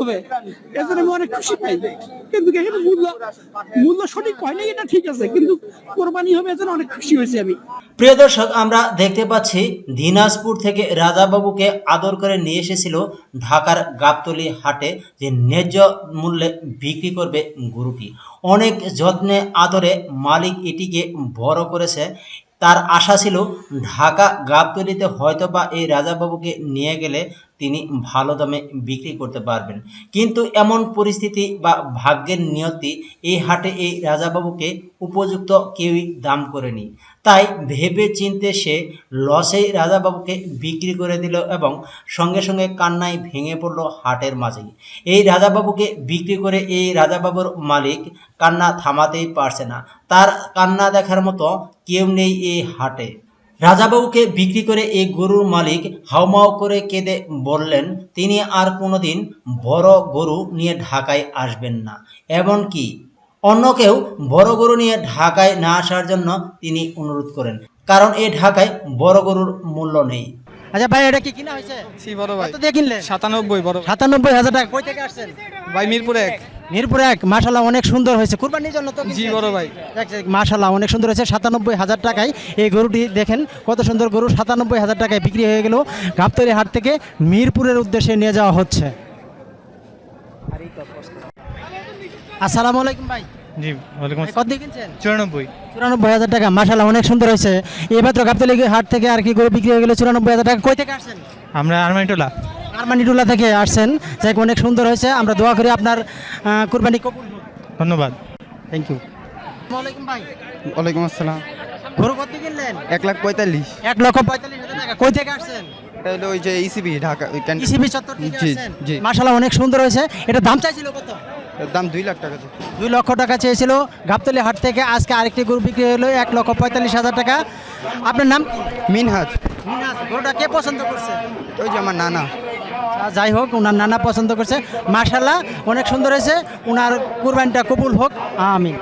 হবে। এজন্য আমি অনেক খুশি পাই। কিন্তু মূল্য মূল্য সঠিক হয়নি এটা ঠিক আছে, কিন্তু হবে এজন্য অনেক খুশি আমি। প্রিয় দর্শক, আমরা দেখতে পাচ্ছি দিনাজপুর থেকে রাজাবাবুকে আদর করে নিয়ে এসেছিল ঢাকার গাবতলি হাটে যে ন্যায্য মূল্যে বিক্রি করবে গরুটি। অনেক যত্নে আদরে মালিক এটিকে বড় করেছে। তার আশা ছিল ঢাকা গাবতলিতে হয়তো বা এই রাজাবাবুকে নিয়ে গেলে তিনি ভালো দামে বিক্রি করতে পারবেন। কিন্তু এমন পরিস্থিতি বা ভাগ্যের নিয়তি এই হাটে এই রাজাবাবুকে উপযুক্ত কেউই দাম করেনি। তাই ভেবে চিনতে সে লসেই রাজাবাবুকে বিক্রি করে দিল এবং সঙ্গে সঙ্গে কান্নায় ভেঙে পড়ল হাটের মাঝেই। এই রাজাবাবুকে বিক্রি করে এই রাজাবাবুর মালিক কান্না থামাতেই পারছে না। তার কান্না দেখার মতো কেউ নেই এই হাটে। রাজাবাবুকে বিক্রি করে এই গরুর মালিক হাওমাও করে কেঁদে বললেন, তিনি আর কোনোদিন বড় গরু নিয়ে ঢাকায় আসবেন না। এমনকি অন্য কেউ বড় গরু নিয়ে ঢাকায় না আসার জন্য তিনি অনুরোধ করেন। কারণ এই ঢাকায় বড় গরুর মূল্য নেই। আচ্ছা ভাই এটা কি কিনা হয়েছে? জি বড় ভাই। কত দিয়ে কিনলেন? সাতানব্বই বড় সাতানব্বই হাজার টাকা। কই থেকে আসছেন? ভাই মিরপুর এক। মিরপুর এক। মাশাল্লাহ অনেক সুন্দর হয়েছে। কুরবানির জন্য তো জি বড় ভাই। মাশাল্লাহ অনেক সুন্দর হয়েছে। সাতানব্বই হাজার টাকায় এই গরুটি দেখেন কত সুন্দর গরু। সাতানব্বই হাজার টাকায় বিক্রি হয়ে গেল গাবতলি হাট থেকে মিরপুরের উদ্দেশ্যে নিয়ে যাওয়া হচ্ছে। আসসালামু আলাইকুম ভাই। জি ওয়ালাইকুম কত দিয়ে কিনছেন? চুরানব্বই। চুরানব্বই হাজার টাকা অনেক সুন্দর হয়েছে। এইমাত্র গাবতলি হাট থেকে আর কি গরু বিক্রি হয়ে গেল চুরানব্বই হাজার টাকা। কই থেকে আসছেন? আমরা আরমাইটোলা। আরমানিটুলা থেকে আসছেন। যাই অনেক সুন্দর হয়েছে। আমরা দোয়া করি আপনার কুরবানি কবুল হোক। ধন্যবাদ। থ্যাংক ইউ ওয়ালাইকুম ভাই। ওয়ালাইকুম আসসালাম। গরু কত কিনলেন? এক লাখ পঁয়তাল্লিশ। এক লক্ষ পঁয়তাল্লিশ হাজার টাকা। কই থেকে আসছেন? এটা হলো ওই যে ইসিবি ঢাকা ওই ইসিবি চত্বর থেকে জি, অনেক সুন্দর হয়েছে। এটা দাম চাইছিল কত? দাম দুই লাখ টাকা দুই লক্ষ টাকা চেয়েছিল। গাবতলি হাট থেকে আজকে আরেকটি গরু বিক্রি হলো এক লক্ষ পঁয়তাল্লিশ হাজার টাকা। আপনার নাম? মিনহাজ। মিনহাজ। গরুটা কে পছন্দ করছে? ওই যে আমার নানা। যাই হোক ওনার নানা পছন্দ করছে। মার্শাল্লাহ অনেক সুন্দর হয়েছে। ওনার কুরবানিটা কবুল হোক। আমিন।